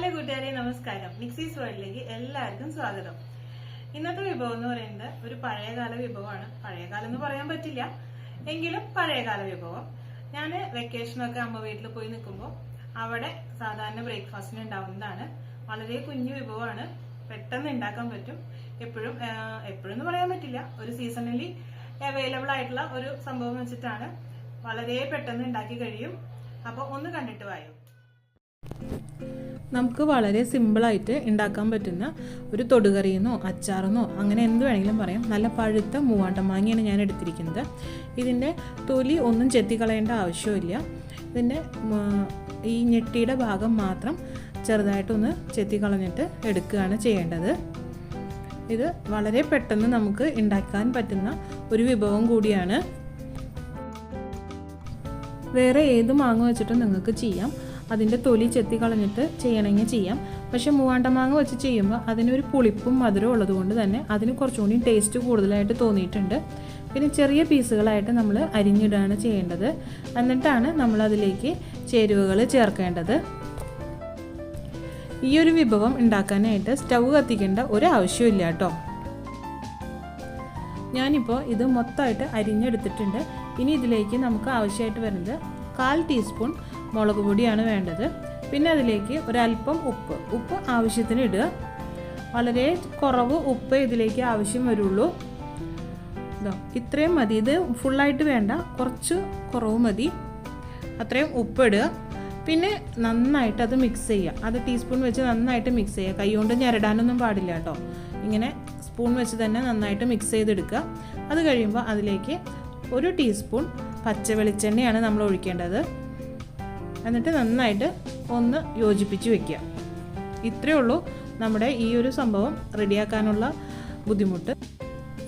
Hello കൂട്ടുകാരെ നമസ്കാരം. മിക്സീസ് വേൾഡിലേക്ക് എല്ലാവർക്കും സ്വാഗതം. ഇന്നത്തെ വിഭവം എന്ന് പറയുന്നത് ഒരു പഴയകാല വിഭവമാണ്. പഴയകാലം എന്ന് പറയാൻ പറ്റില്ല. എങ്കിലും പഴയകാല വിഭവം. ഞാൻ വെക്കേഷനൊക്കെ അമ്മ വീട്ടിൽ പോയി നിൽക്കുമ്പോൾ അവിടെ സാധാരണ ബ്രേക്ക്ഫാസ്റ്റിന് ഉണ്ടാവുന്നതാണ്. വളരെ കുഞ്ഞു വിഭവമാണ്. പെട്ടെന്ന് ഉണ്ടാക്കാൻ പറ്റും. എപ്പോഴും എപ്പോഴും എന്ന് പറയാൻ പറ്റില്ല. ഒരു സീസണലി അവൈലബിൾ ആയിട്ടുള്ള ഒരു സംഭവം വെച്ചിട്ടാണ് വളരെ പെട്ടെന്ന് ഉണ്ടാക്കി കഴിയും. അപ്പോൾ ഒന്ന് കണ്ടിട്ട് വായോ? നമുക്ക് വളരെ സിമ്പിളായിട്ട് ഉണ്ടാക്കാൻ പറ്റുന്ന ഒരു തൊടുകറിയെന്നോ അച്ചാറെന്നോ അങ്ങനെ എന്ത് വേണമെങ്കിലും പറയാം. നല്ല പഴുത്ത മൂവാണ്ടം മാങ്ങയാണ് ഞാൻ എടുത്തിരിക്കുന്നത്. ഇതിന്റെ തൊലി ഒന്നും ചെത്തിക്കളയേണ്ട ആവശ്യമില്ല. ഇതിന്റെ ഈ ഞെട്ടിയുടെ ഭാഗം മാത്രം ചെറുതായിട്ടൊന്ന് ചെത്തിക്കളഞ്ഞിട്ട് എടുക്കുകയാണ് ചെയ്യേണ്ടത്. ഇത് വളരെ പെട്ടെന്ന് നമുക്ക് ഉണ്ടാക്കാൻ പറ്റുന്ന ഒരു വിഭവം കൂടിയാണ്. വേറെ ഏത് മാങ്ങ വെച്ചിട്ടും നിങ്ങൾക്ക് ചെയ്യാം. അതിന്റെ തൊലി ചെത്തി കളഞ്ഞിട്ട് ചെയ്യണമെങ്കിൽ ചെയ്യാം. പക്ഷേ മൂവാണ്ട മാങ്ങ വെച്ച് ചെയ്യുമ്പോൾ അതിനൊരു പുളിപ്പും മധുരവും ഉള്ളത് കൊണ്ട് തന്നെ അതിന് കുറച്ചും കൂടി ടേസ്റ്റ് കൂടുതലായിട്ട് തോന്നിയിട്ടുണ്ട്. പിന്നെ ചെറിയ പീസുകളായിട്ട് നമ്മൾ അരിഞ്ഞിടുകയാണ് ചെയ്യേണ്ടത്. എന്നിട്ടാണ് നമ്മൾ അതിലേക്ക് ചേരുവകൾ ചേർക്കേണ്ടത്. ഈ ഒരു വിഭവം ഉണ്ടാക്കാനായിട്ട് സ്റ്റൗ കത്തിക്കേണ്ട ഒരു ആവശ്യമില്ല കേട്ടോ. ഞാനിപ്പോൾ ഇത് മൊത്തമായിട്ട് അരിഞ്ഞെടുത്തിട്ടുണ്ട്. ഇനി ഇതിലേക്ക് നമുക്ക് ആവശ്യമായിട്ട് വരുന്നത് കാൽ ടീസ്പൂൺ മുളക് പൊടിയാണ് വേണ്ടത്. പിന്നെ അതിലേക്ക് ഒരല്പം ഉപ്പ്. ഉപ്പ് ആവശ്യത്തിന് ഇടുക. വളരെ കുറവ് ഉപ്പ് ഇതിലേക്ക് ആവശ്യം വരുള്ളൂ. ഇതോ ഇത്രയും മതി. ഇത് ഫുള്ളായിട്ട് വേണ്ട. കുറച്ച് കുറവ് മതി. അത്രയും ഇടുക. പിന്നെ നന്നായിട്ട് അത് മിക്സ് ചെയ്യുക. അത് ടീസ്പൂൺ വെച്ച് നന്നായിട്ട് മിക്സ് ചെയ്യുക. കൈകൊണ്ട് ഞെരടാനൊന്നും പാടില്ല കേട്ടോ. ഇങ്ങനെ സ്പൂൺ വെച്ച് തന്നെ നന്നായിട്ട് മിക്സ് ചെയ്തെടുക്കുക. അത് കഴിയുമ്പോൾ അതിലേക്ക് ഒരു ടീസ്പൂൺ പച്ച വെളിച്ചെണ്ണയാണ് നമ്മൾ ഒഴിക്കേണ്ടത്. എന്നിട്ട് നന്നായിട്ട് ഒന്ന് യോജിപ്പിച്ച് വെക്കുക. ഇത്രയേ ഉള്ളൂ നമ്മുടെ ഈ ഒരു സംഭവം റെഡിയാക്കാനുള്ള ബുദ്ധിമുട്ട്.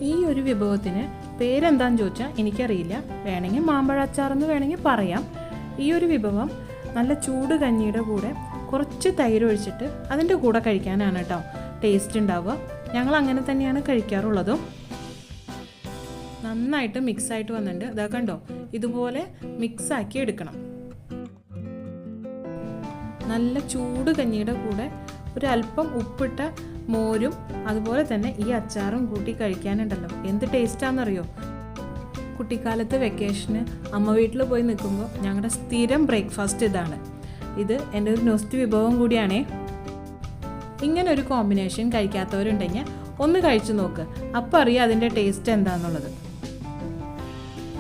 ഈ ഒരു വിഭവത്തിന് പേരെന്താന്ന് ചോദിച്ചാൽ എനിക്കറിയില്ല. വേണമെങ്കിൽ മാമ്പഴ അച്ചാറെന്ന് വേണമെങ്കിൽ പറയാം. ഈ ഒരു വിഭവം നല്ല ചൂട് കഞ്ഞിയുടെ കൂടെ കുറച്ച് തൈര് ഒഴിച്ചിട്ട് അതിന്റെ കൂടെ കഴിക്കാനാണ് കേട്ടോ ടേസ്റ്റ് ഉണ്ടാവുക. ഞങ്ങൾ അങ്ങനെ തന്നെയാണ് കഴിക്കാറുള്ളതും. നന്നായിട്ട് മിക്സായിട്ട് വന്നിട്ടുണ്ട്. ഇതാ കണ്ടോ? ഇതുപോലെ മിക്സാക്കി എടുക്കണം. നല്ല ചൂട് കഞ്ഞിയുടെ കൂടെ ഒരു അല്പം ഉപ്പിട്ട മോരും അതുപോലെ തന്നെ ഈ അച്ചാറും കൂട്ടി കഴിക്കാനുണ്ടല്ലോ. എന്ത് ടേസ്റ്റാണെന്നറിയോ കുട്ടിക്കാലത്ത് വെക്കേഷന് അമ്മ വീട്ടിൽ പോയി നിൽക്കുമ്പോൾ ഞങ്ങളുടെ സ്ഥിരം ബ്രേക്ക്ഫാസ്റ്റ് ഇതാണ്. ഇത് എന്റെ ഒരു നൊസ്റ്റ് വിഭവം കൂടിയാണേ. ഇങ്ങനെ ഒരു കോമ്പിനേഷൻ കഴിക്കാത്തവരുണ്ടെങ്കിൽ ഒന്ന് കഴിച്ചു നോക്ക്. അപ്പോൾ അറിയാം അതിന്റെ ടേസ്റ്റ് എന്താണെന്നുള്ളത്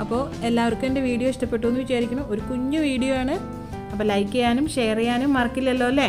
അപ്പോൾ എല്ലാവർക്കും എന്റെ വീഡിയോ ഇഷ്ടപ്പെട്ടു എന്ന് വിചാരിക്കണം ഒരു കുഞ്ഞു വീഡിയോ ആണ്. അപ്പോൾ ലൈക്ക് ചെയ്യാനും ഷെയർ ചെയ്യാനും മറക്കില്ലല്ലോ അല്ലേ?